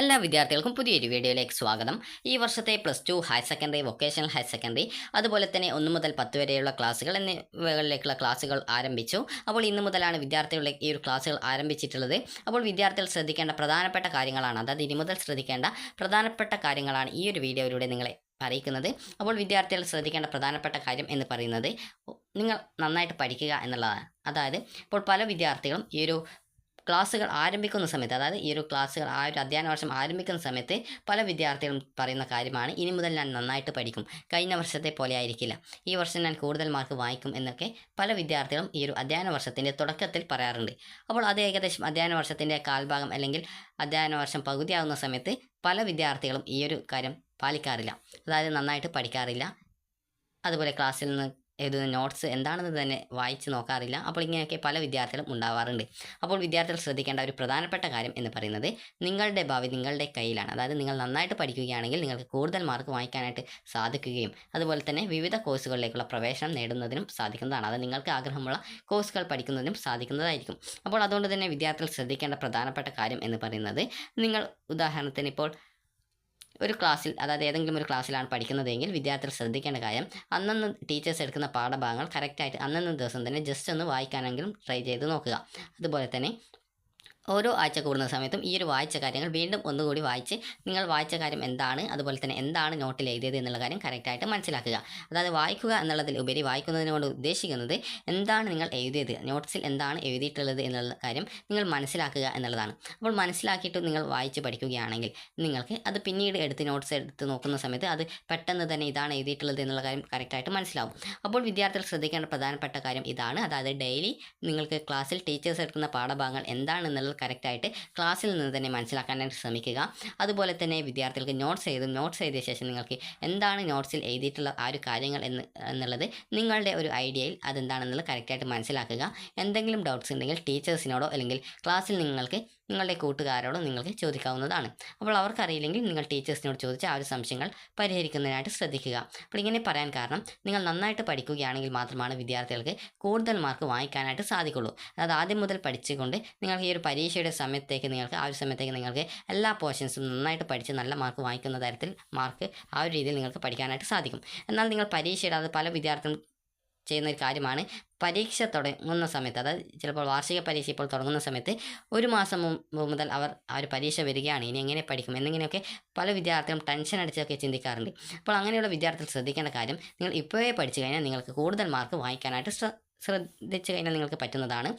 എല്ലാ വിദ്യാർത്ഥികൾക്കും പുതിയൊരു വീഡിയോയിലേക്ക് സ്വാഗതം. ഈ വർഷത്തെ plus two higher secondary vocational higher secondary അതുപോലെ തന്നെ ഒന്ന് മുതൽ പത്ത് വരെയുള്ള ക്ലാസ്സുകൾ എന്നിവകളിലേക്കുള്ള ക്ലാസ്സുകൾ ആരംഭിച്ചു. അപ്പോൾ ഇന്ന് മുതലാണ് വിദ്യാർത്ഥികളുടെ ഈ ഒരു ക്ലാസ്സുകൾ ആരംഭിച്ചിട്ടുള്ളത്. അപ്പോൾ വിദ്യാർത്ഥികൾ ശ്രദ്ധിക്കേണ്ട പ്രധാനപ്പെട്ട കാര്യങ്ങളാണ് അതായത് ഇനി മുതൽ ശ്രദ്ധിക്കേണ്ട പ്രധാനപ്പെട്ട കാര്യങ്ങളാണ് ഈ ഒരു വീഡിയോയിലൂടെ നിങ്ങളെ അറിയിക്കുന്നത്. അപ്പോൾ വിദ്യാർത്ഥികൾ ശ്രദ്ധിക്കേണ്ട പ്രധാനപ്പെട്ട കാര്യം എന്ന് പറയുന്നത് നിങ്ങൾ നന്നായിട്ട് പഠിക്കുക എന്നുള്ളതാണ്. അതായത് ഇപ്പോൾ പല വിദ്യാർത്ഥികളും ഈ ഒരു ക്ലാസ്സുകൾ ആരംഭിക്കുന്ന സമയത്ത് അതായത് ഈ ഒരു ക്ലാസ്സുകൾ ആ ഒരു അധ്യയന വർഷം ആരംഭിക്കുന്ന സമയത്ത് പല വിദ്യാർത്ഥികളും പറയുന്ന കാര്യമാണ് ഇനി മുതൽ ഞാൻ നന്നായിട്ട് പഠിക്കും. കഴിഞ്ഞ വർഷത്തെ പോലെ ആയിരിക്കില്ല. ഈ വർഷം ഞാൻ കൂടുതൽ മാർക്ക് വാങ്ങിക്കും എന്നൊക്കെ പല വിദ്യാർത്ഥികളും ഈ ഒരു അധ്യയന വർഷത്തിന്റെ തുടക്കത്തിൽ പറയാറുണ്ട്. അപ്പോൾ അത് ഏകദേശം അധ്യയന വർഷത്തിന്റെ കാൽഭാഗം അല്ലെങ്കിൽ അധ്യയന വർഷം പകുതിയാകുന്ന സമയത്ത് പല വിദ്യാർത്ഥികളും ഈ ഒരു കാര്യം പാലിക്കാറില്ല. അതായത് നന്നായിട്ട് പഠിക്കാറില്ല. അതുപോലെ ക്ലാസ്സിൽ നിന്ന് എഴുതുന്ന നോട്ട്സ് എന്താണെന്ന് തന്നെ വായിച്ച് നോക്കാറില്ല. അപ്പോൾ ഇങ്ങനെയൊക്കെ പല വിദ്യാർത്ഥികളും ഉണ്ടാവാറുണ്ട്. അപ്പോൾ വിദ്യാർത്ഥികൾ ശ്രദ്ധിക്കേണ്ട ഒരു പ്രധാനപ്പെട്ട കാര്യം എന്ന് പറയുന്നത് നിങ്ങളുടെ ഭാവി നിങ്ങളുടെ കയ്യിലാണ്. അതായത് നിങ്ങൾ നന്നായിട്ട് പഠിക്കുകയാണെങ്കിൽ നിങ്ങൾക്ക് കൂടുതൽ മാർക്ക് വാങ്ങിക്കാനായിട്ട് സാധിക്കുകയും അതുപോലെ തന്നെ വിവിധ കോഴ്സുകളിലേക്കുള്ള പ്രവേശനം നേടുന്നതിനും സാധിക്കുന്നതാണ്. അത് നിങ്ങൾക്ക് ആഗ്രഹമുള്ള കോഴ്സുകൾ പഠിക്കുന്നതിനും സാധിക്കുന്നതായിരിക്കും. അപ്പോൾ അതുകൊണ്ട് തന്നെ വിദ്യാർത്ഥികൾ ശ്രദ്ധിക്കേണ്ട പ്രധാനപ്പെട്ട കാര്യം എന്ന് പറയുന്നത് നിങ്ങൾ ഉദാഹരണത്തിന് ഇപ്പോൾ ഒരു ക്ലാസ്സിൽ അതായത് ഏതെങ്കിലും ഒരു ക്ലാസ്സിലാണ് പഠിക്കുന്നതെങ്കിൽ വിദ്യാർത്ഥികൾ ശ്രദ്ധിക്കേണ്ട കാര്യം അന്നന്ന് ടീച്ചേഴ്സ് എടുക്കുന്ന പാഠഭാഗങ്ങൾ കറക്റ്റായിട്ട് അന്നന്ന് ദിവസം തന്നെ ജസ്റ്റ് ഒന്ന് വായിക്കാനെങ്കിലും ട്രൈ ചെയ്ത് നോക്കുക. അതുപോലെ തന്നെ ഓരോ ആഴ്ച കൂടുന്ന സമയത്തും ഈ ഒരു വായിച്ച കാര്യങ്ങൾ വീണ്ടും ഒന്നുകൂടി വായിച്ച് നിങ്ങൾ വായിച്ച കാര്യം എന്താണ് അതുപോലെ തന്നെ എന്താണ് നോട്ടിൽ എഴുതിയത് എന്നുള്ള കാര്യം കറക്റ്റായിട്ട് മനസ്സിലാക്കുക. അതായത് വായിക്കുക എന്നുള്ളതിൽ ഉപരി വായിക്കുന്നതിനോട് ഉദ്ദേശിക്കുന്നത് എന്താണ് നിങ്ങൾ എഴുതിയത് നോട്ട്സിൽ എന്താണ് എഴുതിയിട്ടുള്ളത് എന്നുള്ള കാര്യം നിങ്ങൾ മനസ്സിലാക്കുക എന്നുള്ളതാണ്. അപ്പോൾ മനസ്സിലാക്കിയിട്ട് നിങ്ങൾ വായിച്ച് പഠിക്കുകയാണെങ്കിൽ നിങ്ങൾക്ക് അത് പിന്നീട് എടുത്ത് നോട്ട്സ് എടുത്ത് നോക്കുന്ന സമയത്ത് അത് പെട്ടെന്ന് തന്നെ ഇതാണ് എഴുതിയിട്ടുള്ളത് എന്നുള്ള കാര്യം കറക്റ്റായിട്ട് മനസ്സിലാവും. അപ്പോൾ വിദ്യാർത്ഥികൾ ശ്രദ്ധിക്കേണ്ട പ്രധാനപ്പെട്ട കാര്യം ഇതാണ്. അതായത് ഡെയിലി നിങ്ങൾക്ക് ക്ലാസ്സിൽ ടീച്ചേഴ്സ് എടുക്കുന്ന പാഠഭാഗങ്ങൾ എന്താണെന്നുള്ളത് കറക്റ്റായിട്ട് ക്ലാസ്സിൽ നിന്ന് തന്നെ മനസ്സിലാക്കാനായിട്ട് ശ്രമിക്കുക. അതുപോലെ തന്നെ വിദ്യാർത്ഥികൾക്ക് നോട്ട്സ് എഴുതും. നോട്ട്സ് എഴുതിയ ശേഷം നിങ്ങൾക്ക് എന്താണ് നോട്ട്സിൽ എഴുതിയിട്ടുള്ള ആ ഒരു കാര്യങ്ങൾ എന്ന് എന്നുള്ളത് നിങ്ങളുടെ ഒരു ഐഡിയയിൽ അതെന്താണെന്നുള്ളത് കറക്റ്റായിട്ട് മനസ്സിലാക്കുക. എന്തെങ്കിലും ഡൗട്ട്സ് ഉണ്ടെങ്കിൽ ടീച്ചേഴ്സിനോടോ അല്ലെങ്കിൽ ക്ലാസ്സിൽ നിങ്ങൾക്ക് നിങ്ങളുടെ കൂട്ടുകാരോട് നിങ്ങൾക്ക് ചോദിക്കാവുന്നതാണ്. അപ്പോൾ അവർക്കറിയില്ലെങ്കിൽ നിങ്ങൾ ടീച്ചേഴ്സിനോട് ചോദിച്ച് ആ ഒരു സംശയങ്ങൾ പരിഹരിക്കുന്നതിനായിട്ട് ശ്രദ്ധിക്കുക. അപ്പോൾ ഇങ്ങനെ പറയാൻ കാരണം നിങ്ങൾ നന്നായിട്ട് പഠിക്കുകയാണെങ്കിൽ മാത്രമാണ് വിദ്യാർത്ഥികൾക്ക് കൂടുതൽ മാർക്ക് വാങ്ങിക്കാനായിട്ട് സാധിക്കുള്ളൂ. അതായത് ആദ്യം മുതൽ പഠിച്ചുകൊണ്ട് നിങ്ങൾക്ക് ഈ ഒരു പരീക്ഷയുടെ സമയത്തേക്ക് നിങ്ങൾക്ക് ആ ഒരു സമയത്തേക്ക് നിങ്ങൾക്ക് എല്ലാ പോർഷൻസും നന്നായിട്ട് പഠിച്ച് നല്ല മാർക്ക് വാങ്ങിക്കുന്ന തരത്തിൽ മാർക്ക് ആ ഒരു രീതിയിൽ നിങ്ങൾക്ക് പഠിക്കാനായിട്ട് സാധിക്കും. എന്നാൽ നിങ്ങൾ പരീക്ഷയുടെ അത് പല വിദ്യാർത്ഥികളും ചെയ്യുന്ന ഒരു കാര്യമാണ്. പരീക്ഷ തുടങ്ങുന്ന സമയത്ത് അതായത് ചിലപ്പോൾ വാർഷിക പരീക്ഷ ഇപ്പോൾ തുടങ്ങുന്ന സമയത്ത് ഒരു മാസം മുമ്പ് മുതൽ അവർ ആ ഒരു പരീക്ഷ വരികയാണ്. ഇനി എങ്ങനെ പഠിക്കും? എന്നിങ്ങനെയൊക്കെ പല വിദ്യാർത്ഥികളും ടെൻഷൻ അടിച്ചൊക്കെ ചിന്തിക്കാറുണ്ട്. അപ്പോൾ അങ്ങനെയുള്ള വിദ്യാർത്ഥികൾ ശ്രദ്ധിക്കേണ്ട കാര്യം നിങ്ങൾ ഇപ്പോഴേ പഠിച്ചു കഴിഞ്ഞാൽ നിങ്ങൾക്ക് കൂടുതൽ മാർക്ക് വാങ്ങിക്കാനായിട്ട് ശ്രദ്ധിച്ചു കഴിഞ്ഞാൽ നിങ്ങൾക്ക് പറ്റുന്നതാണ്.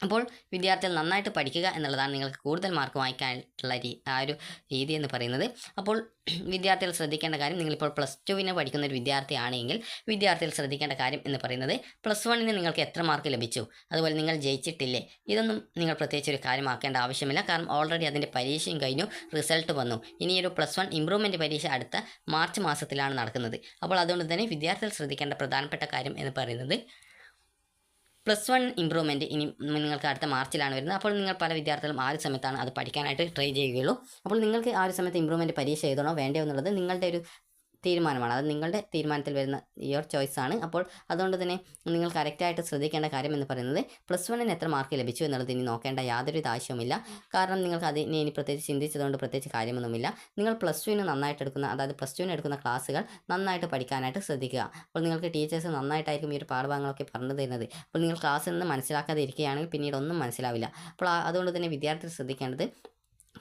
അപ്പോൾ വിദ്യാർത്ഥികൾ നന്നായിട്ട് പഠിക്കുക എന്നുള്ളതാണ് നിങ്ങൾക്ക് കൂടുതൽ മാർക്ക് വാങ്ങിക്കാനായിട്ടുള്ള രീ ആ ഒരു രീതി എന്ന് പറയുന്നത്. അപ്പോൾ വിദ്യാർത്ഥികൾ ശ്രദ്ധിക്കേണ്ട കാര്യം നിങ്ങളിപ്പോൾ പ്ലസ് ടുവിന് പഠിക്കുന്ന ഒരു വിദ്യാർത്ഥിയാണെങ്കിൽ വിദ്യാർത്ഥികൾ ശ്രദ്ധിക്കേണ്ട കാര്യം എന്ന് പറയുന്നത് പ്ലസ് വണ്ണിന് നിങ്ങൾക്ക് എത്ര മാർക്ക് ലഭിച്ചു? അതുപോലെ നിങ്ങൾ ജയിച്ചിട്ടില്ലേ? ഇതൊന്നും നിങ്ങൾ പ്രത്യേകിച്ച് ഒരു കാര്യമാക്കേണ്ട ആവശ്യമില്ല. കാരണം ഓൾറെഡി അതിന്റെ പരീക്ഷയും കഴിഞ്ഞു റിസൾട്ട് വന്നു. ഇനി ഒരു പ്ലസ് വൺ ഇമ്പ്രൂവ്മെന്റ് പരീക്ഷ അടുത്ത മാർച്ച് മാസത്തിലാണ് നടക്കുന്നത്. അപ്പോൾ അതുകൊണ്ട് തന്നെ വിദ്യാർത്ഥികൾ ശ്രദ്ധിക്കേണ്ട പ്രധാനപ്പെട്ട കാര്യം എന്ന് പറയുന്നത് പ്ലസ് വൺ ഇമ്പ്രൂവ്മെന്റ് ഇനി നിങ്ങൾക്ക് അടുത്ത മാർച്ചിലാണ് വരുന്നത്. അപ്പോൾ നിങ്ങൾ പല വിദ്യാർത്ഥികളും ആ ഒരു സമയത്താണ് അത് പഠിക്കാനായിട്ട് ട്രൈ ചെയ്യുകയുള്ളൂ. അപ്പോൾ നിങ്ങൾക്ക് ആ ഒരു സമയത്ത് ഇമ്പ്രൂവ്മെന്റ് പരീക്ഷ എഴുതണോ വേണ്ടോ എന്നുള്ളത് നിങ്ങളുടെ ഒരു തീരുമാനമാണ്. അത് നിങ്ങളുടെ തീരുമാനത്തിൽ വരുന്ന യുവർ ചോയ്സ് ആണ്. അപ്പോൾ അതുകൊണ്ട് തന്നെ നിങ്ങൾ കറക്റ്റായിട്ട് ശ്രദ്ധിക്കേണ്ട കാര്യം എന്ന് പറയുന്നത് പ്ലസ് വണ്ണിന് എത്ര മാർക്ക് ലഭിച്ചു എന്നുള്ളത് ഇനി നോക്കേണ്ട യാതൊരു ആവശ്യവുമില്ല. കാരണം നിങ്ങൾക്ക് അതിനെ ഇനി പ്രത്യേകിച്ച് ചിന്തിച്ചതുകൊണ്ട് പ്രത്യേകിച്ച് കാര്യമൊന്നുമില്ല. നിങ്ങൾ പ്ലസ് ടുവിന് നന്നായിട്ട് എടുക്കുന്ന അതായത് പ്ലസ് ടുവിന് എടുക്കുന്ന ക്ലാസ്സുകൾ നന്നായിട്ട് പഠിക്കാനായിട്ട് ശ്രദ്ധിക്കുക. അപ്പോൾ നിങ്ങൾക്ക് ടീച്ചേഴ്സ് നന്നായിട്ടായിരിക്കും ഈ ഒരു പാഠഭാഗങ്ങളൊക്കെ പറഞ്ഞു തരുന്നത്. അപ്പോൾ നിങ്ങൾ ക്ലാസ്സിൽ നിന്ന് മനസ്സിലാക്കാതെ ഇരിക്കുകയാണെങ്കിൽ പിന്നീട് ഒന്നും മനസ്സിലാവില്ല. അപ്പോൾ അതുകൊണ്ട് തന്നെ വിദ്യാർത്ഥികൾ ശ്രദ്ധിക്കേണ്ടത്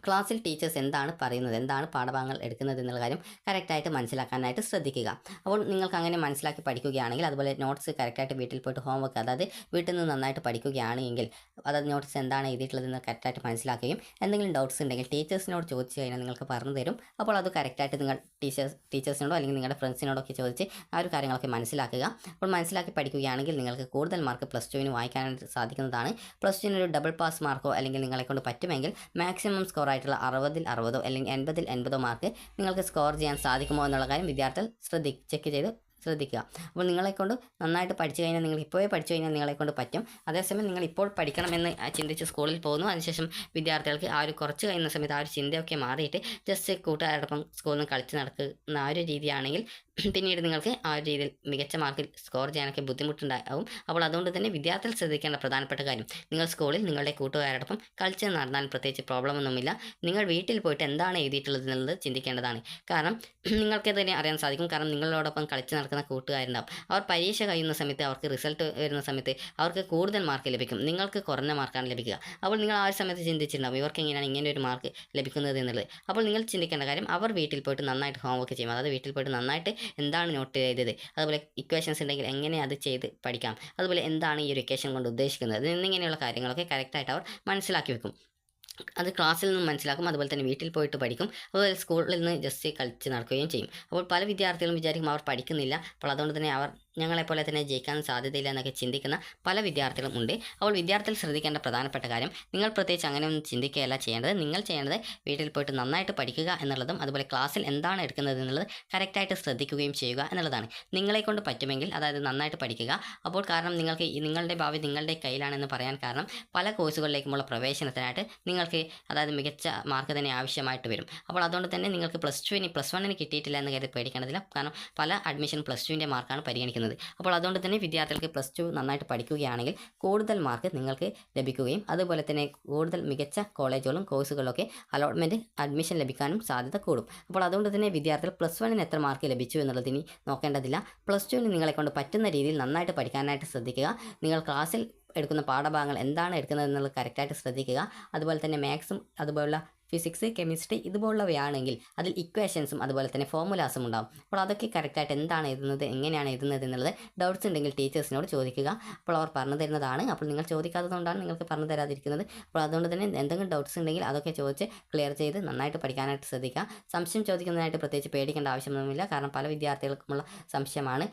ക്ലാസ്സിൽ ടീച്ചേഴ്സ് എന്താണ് പറയുന്നത്? എന്താണ് പാഠഭാഗങ്ങൾ എടുക്കുന്നത് എന്നുള്ള കാര്യം കറക്റ്റായിട്ട് മനസ്സിലാക്കാനായിട്ട് ശ്രദ്ധിക്കുക. അപ്പോൾ നിങ്ങൾക്ക് അങ്ങനെ മനസ്സിലാക്കി പഠിക്കുകയാണെങ്കിൽ അതുപോലെ നോട്ട്സ് കറക്റ്റായിട്ട് വീട്ടിൽ പോയിട്ട് ഹോംവർക്ക് അതായത് വീട്ടിൽ നിന്ന് നന്നായിട്ട് പഠിക്കുകയാണെങ്കിൽ അതായത് നോട്ട്സ് എന്താണ് എഴുതിയിട്ടുള്ളതെന്ന് കറക്റ്റായിട്ട് മനസ്സിലാക്കുകയും എന്തെങ്കിലും ഡൗട്ട്സ് ഉണ്ടെങ്കിൽ ടീച്ചേഴ്സിനോട് ചോദിച്ചു കഴിഞ്ഞാൽ നിങ്ങൾക്ക് പറഞ്ഞു തരും. അപ്പോൾ അത് കറക്റ്റായിട്ട് നിങ്ങൾ ടീച്ചേഴ്സ് ടീച്ചേഴ്സിനോടോ അല്ലെങ്കിൽ നിങ്ങളുടെ ഫ്രണ്ട്സിനോടൊക്കെ ചോദിച്ച് ആ ഒരു കാര്യങ്ങളൊക്കെ മനസ്സിലാക്കുക. അപ്പോൾ മനസ്സിലാക്കി പഠിക്കുകയാണെങ്കിൽ നിങ്ങൾക്ക് കൂടുതൽ മാർക്ക് പ്ലസ് ടുവിന് വായിക്കാനായിട്ട് സാധിക്കുന്നതാണ്. പ്ലസ് ടുവിന് ഒരു ഡബിൾ പാസ് മാർക്കോ അല്ലെങ്കിൽ നിങ്ങളെക്കൊണ്ട് പറ്റുമെങ്കിൽ മാക്സിമം സ്കോർ ആയിട്ടുള്ള അറുപതിൽ അറുപതോ അല്ലെങ്കിൽ എൺപതിൽ എൺപതോ മാർക്ക് നിങ്ങൾക്ക് സ്കോർ ചെയ്യാൻ സാധിക്കുമോ എന്നുള്ള കാര്യം വിദ്യാർത്ഥികൾ ശ്രദ്ധി ചെക്ക് ചെയ്ത് ശ്രദ്ധിക്കുക. അപ്പോൾ നിങ്ങളെ കൊണ്ട് നന്നായിട്ട് പഠിച്ചു കഴിഞ്ഞാൽ നിങ്ങൾ ഇപ്പോഴേ പഠിച്ചു കഴിഞ്ഞാൽ നിങ്ങളെ കൊണ്ട് പറ്റും. അതേസമയം നിങ്ങൾ ഇപ്പോൾ പഠിക്കണമെന്ന് ചിന്തിച്ച് സ്കൂളിൽ പോകുന്നു. അതിനുശേഷം വിദ്യാർത്ഥികൾക്ക് ആ ഒരു കുറച്ച് കഴിയുന്ന സമയത്ത് ആ ഒരു ചിന്തയൊക്കെ മാറിയിട്ട് ജസ്റ്റ് കൂട്ടുകാരോടൊപ്പം സ്കൂളിൽ നിന്ന് കളിച്ച് നടക്കുന്ന ആ ഒരു രീതിയാണെങ്കിൽ പിന്നീട് നിങ്ങൾക്ക് ആ ഒരു രീതിയിൽ മികച്ച മാർക്കിൽ സ്കോർ ചെയ്യാനൊക്കെ ബുദ്ധിമുട്ടുണ്ടാവും. അപ്പോൾ അതുകൊണ്ട് തന്നെ വിദ്യാർത്ഥികൾ ശ്രദ്ധിക്കേണ്ട പ്രധാനപ്പെട്ട കാര്യം നിങ്ങൾ സ്കൂളിൽ നിങ്ങളുടെ കൂട്ടുകാരോടൊപ്പം കളിച്ച് നടന്നാൽ പ്രത്യേകിച്ച് പ്രോബ്ലം ഒന്നുമില്ല. നിങ്ങൾ വീട്ടിൽ പോയിട്ട് എന്താണ് എഴുതിയിട്ടുള്ളത് എന്നുള്ളത് ചിന്തിക്കേണ്ടതാണ്. കാരണം നിങ്ങൾക്ക് തന്നെ അറിയാൻ സാധിക്കും. കാരണം നിങ്ങളോടൊപ്പം കളിച്ച് നടക്കുന്ന കൂട്ടുകാരുണ്ടാവും. അവർ പരീക്ഷ കഴിയുന്ന സമയത്ത് അവർക്ക് റിസൾട്ട് വരുന്ന സമയത്ത് അവർക്ക് കൂടുതൽ മാർക്ക് ലഭിക്കും. നിങ്ങൾക്ക് കുറഞ്ഞ മാർക്കാണ് ലഭിക്കുക. അപ്പോൾ നിങ്ങൾ ആ ഒരു സമയത്ത് ചിന്തിച്ചിട്ടുണ്ടാവും ഇവർക്ക് എങ്ങനെയാണ് ഇങ്ങനെ ഒരു മാർക്ക് ലഭിക്കുന്നത് എന്നുള്ളത്. അപ്പോൾ നിങ്ങൾ ചിന്തിക്കേണ്ട കാര്യം അവർ വീട്ടിൽ പോയിട്ട് നന്നായിട്ട് ഹോംവർക്ക് ചെയ്യും. അതായത് വീട്ടിൽ പോയിട്ട് നന്നായിട്ട് എന്താണ് നോട്ട് ചെയ്തത്? അതുപോലെ ഇക്വേഷൻസ് ഉണ്ടെങ്കിൽ എങ്ങനെ അത് ചെയ്ത് പഠിക്കാം? അതുപോലെ എന്താണ് ഈ ഒരു ഇക്വേഷൻ കൊണ്ട് ഉദ്ദേശിക്കുന്നത്? എന്നിങ്ങനെയുള്ള കാര്യങ്ങളൊക്കെ കറക്റ്റായിട്ട് അവർ മനസ്സിലാക്കി വെക്കും. അത് ക്ലാസ്സിൽ നിന്ന് മനസ്സിലാക്കും അതുപോലെ തന്നെ വീട്ടിൽ പോയിട്ട് പഠിക്കും. അതുപോലെ സ്കൂളിൽ നിന്ന് ജസ്റ്റ് കളിച്ച് നടക്കുകയും ചെയ്യും. അപ്പോൾ പല വിദ്യാർത്ഥികളും വിചാരിക്കും അവർ പഠിക്കുന്നില്ല. അപ്പോൾ അതുകൊണ്ട് തന്നെ അവർ ഞങ്ങളെപ്പോലെ തന്നെ ജയിക്കാൻ സാധ്യതയില്ല എന്നൊക്കെ ചിന്തിക്കുന്ന പല വിദ്യാർത്ഥികളും ഉണ്ട്. അപ്പോൾ വിദ്യാർത്ഥികൾ ശ്രദ്ധിക്കേണ്ട പ്രധാനപ്പെട്ട കാര്യം നിങ്ങൾ പ്രത്യേകിച്ച് അങ്ങനെയൊന്നും ചിന്തിക്കുകയല്ല ചെയ്യേണ്ടത്. നിങ്ങൾ ചെയ്യേണ്ടത് വീട്ടിൽ പോയിട്ട് നന്നായിട്ട് പഠിക്കുക എന്നുള്ളതും അതുപോലെ ക്ലാസ്സിൽ എന്താണ് എടുക്കുന്നത് എന്നുള്ളത് കറക്റ്റായിട്ട് ശ്രദ്ധിക്കുകയും ചെയ്യുക എന്നുള്ളതാണ്. നിങ്ങളെ കൊണ്ട് പറ്റുമെങ്കിൽ അതായത് നന്നായിട്ട് പഠിക്കുക. അപ്പോൾ കാരണം നിങ്ങൾക്ക് നിങ്ങളുടെ ഭാവി നിങ്ങളുടെ കയ്യിലാണെന്ന് പറയാൻ കാരണം പല കോഴ്സുകളിലേക്കുമുള്ള പ്രവേശനത്തിനായിട്ട് നിങ്ങൾക്ക് അതായത് മികച്ച മാർക്ക് തന്നെ ആവശ്യമായിട്ട് വരും. അപ്പോൾ അതുകൊണ്ട് തന്നെ നിങ്ങൾക്ക് പ്ലസ് ടുവിന് പ്ലസ് വണ്ണിന് കിട്ടിയിട്ടില്ല എന്ന് കരുതി പേടിക്കേണ്ടതില്ല. കാരണം പല അഡ്മിഷൻ പ്ലസ് ടുവിന്റെ മാർക്കാണ് പരിഗണിക്കുന്നത്. അപ്പോൾ അതുകൊണ്ട് തന്നെ വിദ്യാർത്ഥികൾക്ക് പ്ലസ് ടു നന്നായിട്ട് പഠിക്കുകയാണെങ്കിൽ കൂടുതൽ മാർക്ക് നിങ്ങൾക്ക് ലഭിക്കുകയും അതുപോലെ തന്നെ കൂടുതൽ മികച്ച കോളേജുകളും കോഴ്സുകളൊക്കെ അലോട്ട്മെന്റ് അഡ്മിഷൻ ലഭിക്കാനും സാധ്യത കൂടും. അപ്പോൾ അതുകൊണ്ട് തന്നെ വിദ്യാർത്ഥികൾ പ്ലസ് വണ്ണിന് എത്ര മാർക്ക് ലഭിച്ചു എന്നുള്ളതിനി നോക്കേണ്ടതില്ല. പ്ലസ് ടുവിന് നിങ്ങളെ കൊണ്ട് പറ്റുന്ന രീതിയിൽ നന്നായിട്ട് പഠിക്കാനായിട്ട് ശ്രദ്ധിക്കുക. നിങ്ങൾ ക്ലാസ്സിൽ എടുക്കുന്ന പാഠഭാഗങ്ങൾ എന്താണ് എടുക്കുന്നത് എന്നുള്ളത് കറക്റ്റായിട്ട് ശ്രദ്ധിക്കുക. അതുപോലെ തന്നെ മാത്സും അതുപോലുള്ള ഫിസിക്സ് കെമിസ്ട്രി ഇതുപോലുള്ളവയാണെങ്കിൽ അതിൽ ഇക്വേഷൻസും അതുപോലെ തന്നെ ഫോർമുലാസും ഉണ്ടാവും. അപ്പോൾ അതൊക്കെ കറക്റ്റായിട്ട് എന്താണ് എഴുതുന്നത് എങ്ങനെയാണ് എഴുതുന്നത് എന്നുള്ളത് ഡൗട്ട്സ് ഉണ്ടെങ്കിൽ ടീച്ചേഴ്സിനോട് ചോദിക്കുക. അപ്പോൾ അവർ പറഞ്ഞു തരുന്നതാണ്. അപ്പോൾ നിങ്ങൾ ചോദിക്കാത്തതുകൊണ്ടാണ് നിങ്ങൾക്ക് പറഞ്ഞു തരാതിരിക്കുന്നത്. അപ്പോൾ അതുകൊണ്ട് തന്നെ എന്തെങ്കിലും ഡൗട്ട്സ് ഉണ്ടെങ്കിൽ അതൊക്കെ ചോദിച്ച് ക്ലിയർ ചെയ്ത് നന്നായിട്ട് പഠിക്കാനായിട്ട് ശ്രദ്ധിക്കുക. സംശയം ചോദിക്കുന്നതിനായിട്ട് പ്രത്യേകിച്ച് പേടിക്കേണ്ട ആവശ്യമൊന്നുമില്ല. കാരണം പല വിദ്യാർത്ഥികൾക്കുമുള്ള സംശയമാണ്.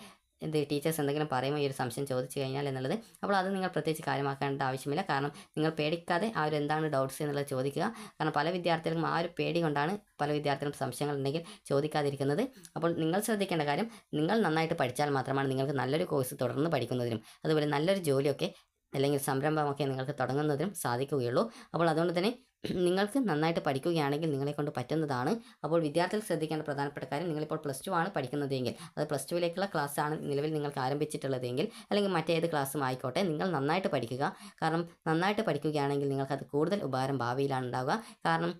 ഇത് ടീച്ചേഴ്സ് എന്തെങ്കിലും പറയുമോ ഈ ഒരു സംശയം ചോദിച്ചു കഴിഞ്ഞാൽ എന്നുള്ളത് അപ്പോൾ അത് നിങ്ങൾ പ്രത്യേകിച്ച് കാര്യമാക്കേണ്ട ആവശ്യമില്ല. കാരണം നിങ്ങൾ പേടിക്കാതെ ആ ഒരു എന്താണ് ഡൗട്ട്സ് എന്നുള്ളത് ചോദിക്കുക. കാരണം പല വിദ്യാർത്ഥികൾക്കും ആ ഒരു പേടി കൊണ്ടാണ് പല വിദ്യാർത്ഥികളും സംശയങ്ങൾ ഉണ്ടെങ്കിൽ ചോദിക്കാതിരിക്കുന്നത്. അപ്പോൾ നിങ്ങൾ ശ്രദ്ധിക്കേണ്ട കാര്യം നിങ്ങൾ നന്നായിട്ട് പഠിച്ചാൽ മാത്രമാണ് നിങ്ങൾക്ക് നല്ലൊരു കോഴ്സ് തുടർന്ന് പഠിക്കുന്നതിനും അതുപോലെ നല്ലൊരു ജോലിയൊക്കെ അല്ലെങ്കിൽ സംരംഭമൊക്കെ നിങ്ങൾക്ക് തുടങ്ങുന്നതിനും സാധിക്കുകയുള്ളൂ. അപ്പോൾ അതുകൊണ്ട് തന്നെ നിങ്ങൾക്ക് നന്നായിട്ട് പഠിക്കുകയാണെങ്കിൽ നിങ്ങളെ കൊണ്ട് പറ്റുന്നതാണ്. അപ്പോൾ വിദ്യാർത്ഥികൾ ശ്രദ്ധിക്കേണ്ട പ്രധാനപ്പെട്ട കാര്യം നിങ്ങളിപ്പോൾ പ്ലസ് ടു ആണ് പഠിക്കുന്നതെങ്കിൽ അത് പ്ലസ് ടുവിലേക്കുള്ള ക്ലാസ്സാണ് നിലവിൽ നിങ്ങൾക്ക് ആരംഭിച്ചിട്ടുള്ളതെങ്കിൽ അല്ലെങ്കിൽ മറ്റേത് ക്ലാസ്സും ആയിക്കോട്ടെ നിങ്ങൾ നന്നായിട്ട് പഠിക്കുക. കാരണം നന്നായിട്ട് പഠിക്കുകയാണെങ്കിൽ നിങ്ങൾക്കത് കൂടുതൽ ഉപകാരം ഭാവിയിലാണ് ഉണ്ടാവുക. കാരണം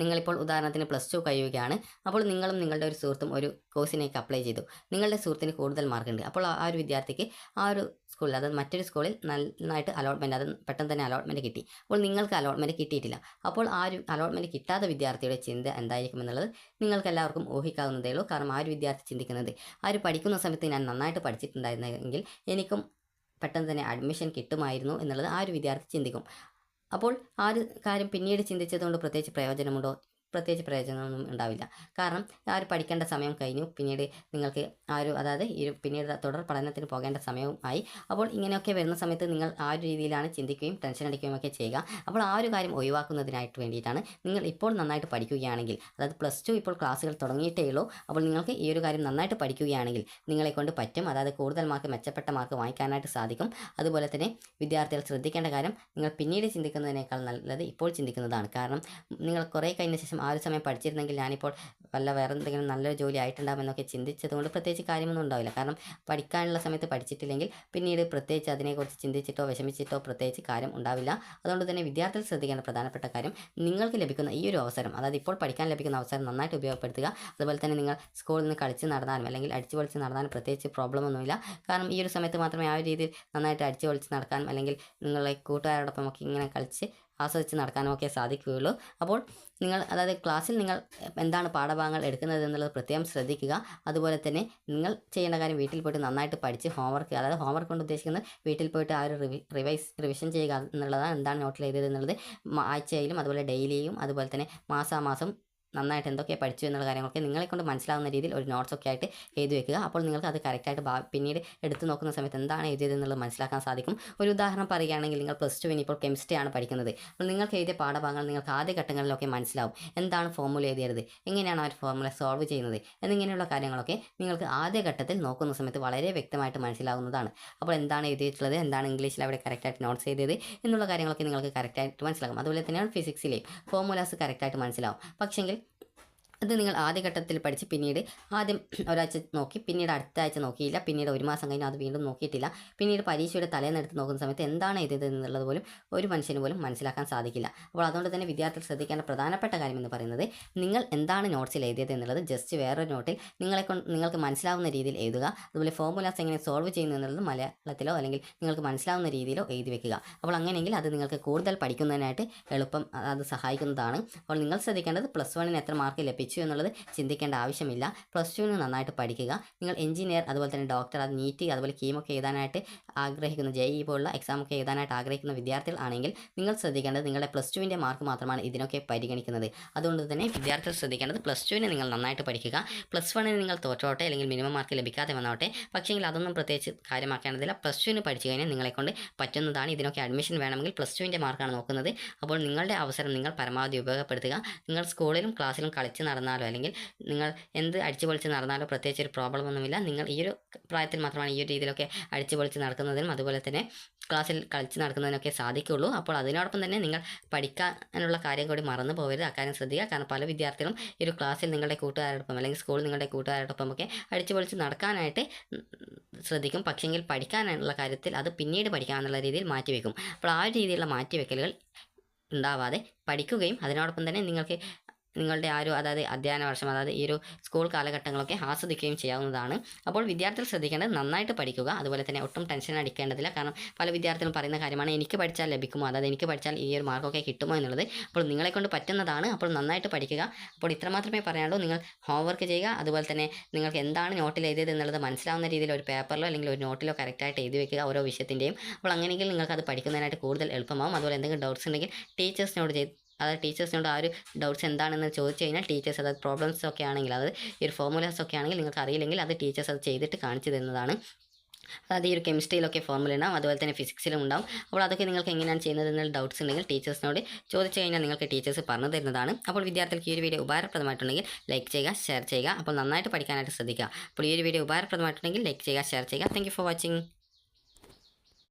നിങ്ങളിപ്പോൾ ഉദാഹരണത്തിന് പ്ലസ് ടു കഴിയുകയാണ്. അപ്പോൾ നിങ്ങളും നിങ്ങളുടെ ഒരു സുഹൃത്തും ഒരു കോഴ്സിനേക്ക് അപ്ലൈ ചെയ്തു. നിങ്ങളുടെ സുഹൃത്തിന് കൂടുതൽ മാർക്കുണ്ട് അപ്പോൾ ആ ഒരു വിദ്യാർത്ഥിക്ക് ആ ഒരു സ്കൂളിൽ അതായത് മറ്റൊരു സ്കൂളിൽ നന്നായിട്ട് അലോട്ട്മെന്റ് അത് പെട്ടെന്ന് തന്നെ അലോട്ട്മെന്റ് കിട്ടി. അപ്പോൾ നിങ്ങൾക്ക് അലോട്ട്മെന്റ് കിട്ടിയിട്ടില്ല. അപ്പോൾ ആ ഒരു അലോട്ട്മെന്റ് കിട്ടാത്ത വിദ്യാർത്ഥിയുടെ ചിന്ത എന്തായിരിക്കും എന്നുള്ളത് നിങ്ങൾക്ക് എല്ലാവർക്കും ഊഹിക്കാവുന്നതേ ഉള്ളൂ. കാരണം ആ ഒരു വിദ്യാർത്ഥി ചിന്തിക്കുന്നത് ആ ഒരു പഠിക്കുന്ന സമയത്ത് ഞാൻ നന്നായിട്ട് പഠിച്ചിട്ടുണ്ടായിരുന്നെങ്കിൽ എനിക്കും പെട്ടെന്ന് തന്നെ അഡ്മിഷൻ കിട്ടുമായിരുന്നു എന്നുള്ളത് ആ ഒരു വിദ്യാർത്ഥി ചിന്തിക്കും. അപ്പോൾ ആ ഒരു കാര്യം പിന്നീട് ചിന്തിച്ചതുകൊണ്ട് പ്രത്യേകിച്ച് പ്രയോജനമുണ്ടോ? പ്രത്യേകിച്ച് പ്രയോജനമൊന്നും ഉണ്ടാവില്ല. കാരണം ആ ഒരു പഠിക്കേണ്ട സമയം കഴിഞ്ഞു. പിന്നീട് നിങ്ങൾക്ക് ആ ഒരു അതായത് ഈ പിന്നീട് തുടർ പഠനത്തിന് പോകേണ്ട സമയവും ആയി. അപ്പോൾ ഇങ്ങനെയൊക്കെ വരുന്ന സമയത്ത് നിങ്ങൾ ആ ഒരു രീതിയിലാണ് ചിന്തിക്കുകയും ടെൻഷൻ അടിക്കുകയും ഒക്കെ ചെയ്യുക. അപ്പോൾ ആ ഒരു കാര്യം ഒഴിവാക്കുന്നതിനായിട്ട് വേണ്ടിയിട്ടാണ് നിങ്ങൾ ഇപ്പോൾ നന്നായിട്ട് പഠിക്കുകയാണെങ്കിൽ അതായത് പ്ലസ് ടു ഇപ്പോൾ ക്ലാസ്സുകൾ തുടങ്ങിയിട്ടേ ഉള്ളൂ. അപ്പോൾ നിങ്ങൾക്ക് ഈ ഒരു കാര്യം നന്നായിട്ട് പഠിക്കുകയാണെങ്കിൽ നിങ്ങളെ കൊണ്ട് പറ്റും. അതായത് കൂടുതൽ മാർക്ക് മെച്ചപ്പെട്ട മാർക്ക് വാങ്ങിക്കാനായിട്ട് സാധിക്കും. അതുപോലെ തന്നെ വിദ്യാർത്ഥികൾ ശ്രദ്ധിക്കേണ്ട കാര്യം നിങ്ങൾ പിന്നീട് ചിന്തിക്കുന്നതിനേക്കാൾ നല്ലത് ഇപ്പോൾ ചിന്തിക്കുന്നതാണ്. കാരണം നിങ്ങൾ കുറേ കഴിഞ്ഞ ശേഷം ആ ഒരു സമയം പഠിച്ചിരുന്നെങ്കിൽ ഞാനിപ്പോൾ വല്ല വേറെ എന്തെങ്കിലും നല്ലൊരു ജോലി ആയിട്ടുണ്ടാകുമെന്നൊക്കെ ചിന്തിച്ചതുകൊണ്ട് പ്രത്യേകിച്ച് കാര്യമൊന്നും ഉണ്ടാവില്ല. കാരണം പഠിക്കാനുള്ള സമയത്ത് പഠിച്ചിട്ടില്ലെങ്കിൽ പിന്നീട് പ്രത്യേകിച്ച് അതിനെക്കുറിച്ച് ചിന്തിച്ചിട്ടോ വിഷമിച്ചിട്ടോ പ്രത്യേകിച്ച് കാര്യം ഉണ്ടാവില്ല. അതുകൊണ്ട് തന്നെ വിദ്യാർത്ഥികൾ ശ്രദ്ധിക്കേണ്ട പ്രധാനപ്പെട്ട കാര്യം നിങ്ങൾക്ക് ലഭിക്കുന്ന ഈ ഒരു അവസരം അതായത് ഇപ്പോൾ പഠിക്കാൻ ലഭിക്കുന്ന അവസരം നന്നായിട്ട് ഉപയോഗപ്പെടുത്തുക. അതുപോലെ തന്നെ നിങ്ങൾ സ്കൂളിൽ നിന്ന് കളിച്ച് നടന്നാലും അല്ലെങ്കിൽ അടിച്ചു പൊളിച്ച് നടന്നാലും പ്രത്യേകിച്ച് പ്രോബ്ലം ഒന്നുമില്ല. കാരണം ഈ ഒരു സമയത്ത് മാത്രമേ ആ ഒരു രീതിയിൽ നന്നായിട്ട് അടിച്ചു പൊളിച്ച് നടക്കാനും അല്ലെങ്കിൽ നിങ്ങളെ കൂട്ടുകാരോടൊപ്പം ഒക്കെ ഇങ്ങനെ കളിച്ച് ആസ്വദിച്ച് നടക്കാനുമൊക്കെ സാധിക്കുകയുള്ളൂ. അപ്പോൾ നിങ്ങൾ അതായത് ക്ലാസ്സിൽ നിങ്ങൾ എന്താണ് പാഠഭാഗങ്ങൾ എടുക്കുന്നത് എന്നുള്ളത് പ്രത്യേകം ശ്രദ്ധിക്കുക. അതുപോലെ തന്നെ നിങ്ങൾ ചെയ്യേണ്ട കാര്യം വീട്ടിൽ പോയിട്ട് നന്നായിട്ട് പഠിച്ച് ഹോംവർക്ക് അതായത് ഹോംവർക്ക് കൊണ്ട് ഉദ്ദേശിക്കുന്നത് വീട്ടിൽ പോയിട്ട് ആ ഒരു റിവൈസ് റിവിഷൻ ചെയ്യുക എന്നുള്ളതാണ് എന്താണ് നോട്ടിൽ എഴുതിയത് എന്നുള്ളത്. ആഴ്ചയിലും അതുപോലെ ഡെയിലിയും അതുപോലെ തന്നെ മാസാമാസം നന്നായിട്ട് എന്തൊക്കെ പഠിച്ചു എന്നുള്ള കാര്യങ്ങളൊക്കെ നിങ്ങളെ കൊണ്ട് മനസ്സിലാവുന്ന രീതിയിൽ ഒരു നോട്ട്സ് ഒക്കെ ആയിട്ട് എഴുതി വെക്കുക. അപ്പോൾ നിങ്ങൾക്ക് അത് കറക്റ്റായിട്ട് പിന്നീട് എടുത്തു നോക്കുന്ന സമയത്ത് എന്താണ് എഴുതിയത് എന്നുള്ളത് മനസ്സിലാക്കാൻ സാധിക്കും. ഒരു ഉദാഹരണം പറയുകയാണെങ്കിൽ നിങ്ങൾ പ്ലസ് ടുവിന് ഇപ്പോൾ കെമിസ്ട്രി ആണ് പഠിക്കുന്നത്. അപ്പോൾ നിങ്ങൾക്ക് എഴുതിയ പാഠഭാഗങ്ങൾ നിങ്ങൾക്ക് ആദ്യ ഘട്ടങ്ങളിലൊക്കെ മനസ്സിലാവും. എന്താണ് ഫോർമുല എഴുതിയത്? എങ്ങനെയാണ് ആ ഒരു ഫോർമുല സോൾവ് ചെയ്യുന്നത്? എന്നിങ്ങനെയുള്ള കാര്യങ്ങളൊക്കെ നിങ്ങൾക്ക് ആദ്യ ഘട്ടത്തിൽ നോക്കുന്ന സമയത്ത് വളരെ വ്യക്തമായിട്ട് മനസ്സിലാവുന്നതാണ്. അപ്പോൾ എന്താണ് എഴുതിയിട്ടുള്ളത്? എന്താണ് ഇംഗ്ലീഷിൽ അവിടെ കറക്റ്റായിട്ട് നോട്ട്സ് എഴുതിയത്? എന്നുള്ള കാര്യങ്ങളൊക്കെ നിങ്ങൾക്ക് കറക്റ്റായിട്ട് മനസ്സിലാകും. അതുപോലെ തന്നെയാണ് ഫിസിക്സിലെയും ഫോർമുലാസ് കറക്റ്റായിട്ട് മനസ്സിലാവും. പക്ഷെങ്കിൽ bye. അത് നിങ്ങൾ ആദ്യഘട്ടത്തിൽ പഠിച്ച് പിന്നീട് ആദ്യം ഒരാഴ്ച നോക്കി പിന്നീട് അടുത്ത ആഴ്ച നോക്കിയില്ല പിന്നീട് ഒരു മാസം കഴിഞ്ഞ് അത് വീണ്ടും നോക്കിയിട്ടില്ല. പിന്നീട് പരീക്ഷയുടെ തലേന്ന് എടുത്ത് നോക്കുന്ന സമയത്ത് എന്താണ് എഴുതിയത് എന്നുള്ളത് പോലും ഒരു മനുഷ്യന് പോലും മനസ്സിലാക്കാൻ സാധിക്കില്ല. അപ്പോൾ അതുകൊണ്ട് തന്നെ വിദ്യാർത്ഥികൾ ശ്രദ്ധിക്കേണ്ട പ്രധാനപ്പെട്ട കാര്യം എന്ന് പറയുന്നത് നിങ്ങൾ എന്താണ് നോട്ട്സിൽ എഴുതിയത് എന്നുള്ളത് ജസ്റ്റ് വേറൊരു നോട്ടിൽ നിങ്ങളെ നിങ്ങൾക്ക് മനസ്സിലാവുന്ന രീതിയിൽ എഴുതുക. അതുപോലെ ഫോർമുലാസ് എങ്ങനെ സോൾവ് ചെയ്യുന്നു എന്നുള്ളത് മലയാളത്തിലോ അല്ലെങ്കിൽ നിങ്ങൾക്ക് മനസ്സിലാവുന്ന രീതിയിലോ എഴുതി വെക്കുക. അപ്പോൾ അങ്ങനെയെങ്കിൽ അത് നിങ്ങൾക്ക് കൂടുതൽ പഠിക്കുന്നതിനായിട്ട് എളുപ്പം അത് സഹായിക്കുന്നതാണ്. അപ്പോൾ നിങ്ങൾ ശ്രദ്ധിക്കേണ്ടത് പ്ലസ് വണ്ണിന് എത്ര മാർക്ക് ലഭിച്ചു എന്നുള്ളത് ചിന്തിക്കേണ്ട ആവശ്യമില്ല. പ്ലസ് ടുവിന് നന്നായിട്ട് പഠിക്കുക. നിങ്ങൾ എഞ്ചിനീയർ അതുപോലെ തന്നെ ഡോക്ടർ അത് നീറ്റ് അതുപോലെ കീമൊക്കെ എഴുതാനായിട്ട് ആഗ്രഹിക്കുന്ന ജെ ഇ പോലുള്ള എക്സാമൊക്കെ എഴുതാനായിട്ട് ആഗ്രഹിക്കുന്ന വിദ്യാർത്ഥികൾ ആണെങ്കിൽ നിങ്ങൾ ശ്രദ്ധിക്കേണ്ടത് നിങ്ങളുടെ പ്ലസ് ടുവിന്റെ മാർക്ക് മാത്രമാണ് ഇതിനൊക്കെ പരിഗണിക്കുന്നത്. അതുകൊണ്ട് തന്നെ വിദ്യാർത്ഥികൾ ശ്രദ്ധിക്കേണ്ടത് പ്ലസ് ടുവിന് നിങ്ങൾ നന്നായിട്ട് പഠിക്കുക. പ്ലസ് വണ്ണിന് നിങ്ങൾ തോറ്റോട്ടെ അല്ലെങ്കിൽ മിനിമം മാർക്ക് ലഭിക്കാതെ വന്നോട്ടെ പക്ഷേങ്കിൽ അതൊന്നും പ്രത്യേകിച്ച് കാര്യമാക്കേണ്ടതില്ല. പ്ലസ് ടുവിന് പഠിച്ചു കഴിഞ്ഞാൽ നിങ്ങളെക്കൊണ്ട് പറ്റുന്നതാണ് ഇതിനൊക്കെ അഡ്മിഷൻ വേണമെങ്കിൽ പ്ലസ് ടുവിന്റെ മാർക്കാണ് നോക്കുന്നത്. അപ്പോൾ നിങ്ങളുടെ അവസരം നിങ്ങൾ പരമാവധി ഉപയോഗപ്പെടുത്തുക. നിങ്ങൾ സ്കൂളിലും ക്ലാസ്സിലും കളിച്ച് നടന്നാലോ? അല്ലെങ്കിൽ നിങ്ങൾ എന്ത് അടിച്ചു പൊളിച്ച് നടന്നാലോ? പ്രത്യേകിച്ച് ഒരു പ്രോബ്ലം ഒന്നുമില്ല. നിങ്ങൾ ഈ ഒരു പ്രായത്തിൽ മാത്രമാണ് ഈ ഒരു രീതിയിലൊക്കെ അടിച്ചു പൊളിച്ച് നടക്കുന്നതിനും അതുപോലെ തന്നെ ക്ലാസ്സിൽ കളിച്ച് നടക്കുന്നതിനൊക്കെ സാധിക്കുള്ളൂ. അപ്പോൾ അതിനോടൊപ്പം തന്നെ നിങ്ങൾ പഠിക്കാനുള്ള കാര്യം കൂടി മറന്നു പോകരുത്. അക്കാര്യം ശ്രദ്ധിക്കുക. കാരണം പല വിദ്യാർത്ഥികളും ഈ ഒരു ക്ലാസ്സിൽ നിങ്ങളുടെ കൂട്ടുകാരോടൊപ്പം അല്ലെങ്കിൽ സ്കൂളിൽ നിങ്ങളുടെ കൂട്ടുകാരോടൊപ്പം ഒക്കെ അടിച്ചു പൊളിച്ച് നടക്കാനായിട്ട് ശ്രദ്ധിക്കും. പക്ഷെങ്കിൽ പഠിക്കാനുള്ള കാര്യത്തിൽ അത് പിന്നീട് പഠിക്കാമെന്നുള്ള രീതിയിൽ മാറ്റിവെക്കും. അപ്പോൾ ആ രീതിയിലുള്ള മാറ്റിവെക്കലുകൾ ഉണ്ടാവാതെ പഠിക്കുകയും അതിനോടൊപ്പം തന്നെ നിങ്ങൾക്ക് നിങ്ങളുടെ ആ ഒരു അതായത് അധ്യയന വർഷം അതായത് ഈ ഒരു സ്കൂൾ കാലഘട്ടങ്ങളൊക്കെ ആസ്വദിക്കുകയും ചെയ്യാവുന്നതാണ്. അപ്പോൾ വിദ്യാർത്ഥികൾ ശ്രദ്ധിക്കേണ്ടത് നന്നായിട്ട് പഠിക്കുക. അതുപോലെ തന്നെ ഒട്ടും ടെൻഷൻ അടിക്കേണ്ടതില്ല. കാരണം പല വിദ്യാർത്ഥികളും പറയുന്ന കാര്യമാണ് എനിക്ക് പഠിച്ചാൽ ലഭിക്കുമോ? അതായത് എനിക്ക് പഠിച്ചാൽ ഈ ഒരു മാർക്കൊക്കെ കിട്ടുമോ? എന്നുള്ളത്. അപ്പോൾ നിങ്ങളെ കൊണ്ട് പറ്റുന്നതാണ്. അപ്പോൾ നന്നായിട്ട് പഠിക്കുക. അപ്പോൾ ഇത്ര മാത്രമേ പറയാനുള്ളൂ. നിങ്ങൾ ഹോംവർക്ക് ചെയ്യുക. അതുപോലെ തന്നെ നിങ്ങൾക്ക് എന്താണ് നോട്ടിൽ എഴുതിയത് എന്നുള്ളത് മനസ്സിലാവുന്ന രീതിയിൽ ഒരു പേപ്പറിലോ അല്ലെങ്കിൽ ഒരു നോട്ടിലോ കറക്റ്റായിട്ട് എഴുതി വെക്കുക ഓരോ വിഷയത്തിന്റെയും അപ്പോൾ അങ്ങനെയെങ്കിൽ നിങ്ങൾക്ക് അത് പഠിക്കുന്നതിനായിട്ട് കൂടുതൽ എളുപ്പമാവും. അതുപോലെ എന്തെങ്കിലും ഡൗട്ട്സ് ഉണ്ടെങ്കിൽ ടീച്ചേഴ്സിനോട് ചെയ്ത് അതായത് ടീച്ചേഴ്സിനോട് ആ ഒരു ഡൗട്ട്സ് എന്താണെന്ന് ചോദിച്ചു കഴിഞ്ഞാൽ ടീച്ചേഴ്സ് അതായത് പ്രോബ്ലംസ് ഒക്കെ ആണെങ്കിൽ അതായത് ഈ ഒരു ഫോർമുലാസ് ഒക്കെ ആണെങ്കിൽ നിങ്ങൾക്ക് അറിയില്ലെങ്കിൽ അത് ടീച്ചേഴ്സ് അത് ചെയ്തിട്ട് കാണിച്ചു തരുന്നതാണ്. അതായത് ഈ ഒരു കെമിസ്ട്രിയിലൊക്കെ ഫോർമുല ഉണ്ടാവും അതുപോലെ തന്നെ ഫിസിക്സിലും ഉണ്ടാവും. അപ്പോൾ അതൊക്കെ നിങ്ങൾക്ക് എങ്ങനെയാണ് ചെയ്യുന്നത് എന്നുള്ള ഡൗട്ട്സ് ഉണ്ടെങ്കിൽ ടീച്ചേഴ്സിനോട് ചോദിച്ചു കഴിഞ്ഞാൽ നിങ്ങൾക്ക് ടീച്ചേഴ്സ് പറഞ്ഞു തരുന്നതാണ്. അപ്പോൾ വിദ്യാർത്ഥികൾക്ക് ഈ ഒരു വീഡിയോ ഉപകാരപ്രദമായിട്ടുണ്ടെങ്കിൽ ലൈക്ക് ചെയ്യുക ഷെയർ ചെയ്യുക. അപ്പോൾ നന്നായിട്ട് പഠിക്കാനായിട്ട് ശ്രദ്ധിക്കുക. അപ്പോൾ ഈ ഒരു വീഡിയോ ഉപകാരപ്രദമായിട്ടുണ്ടെങ്കിൽ ലൈക്ക് ചെയ്യുക ഷെയർ ചെയ്യുക. Thank for watching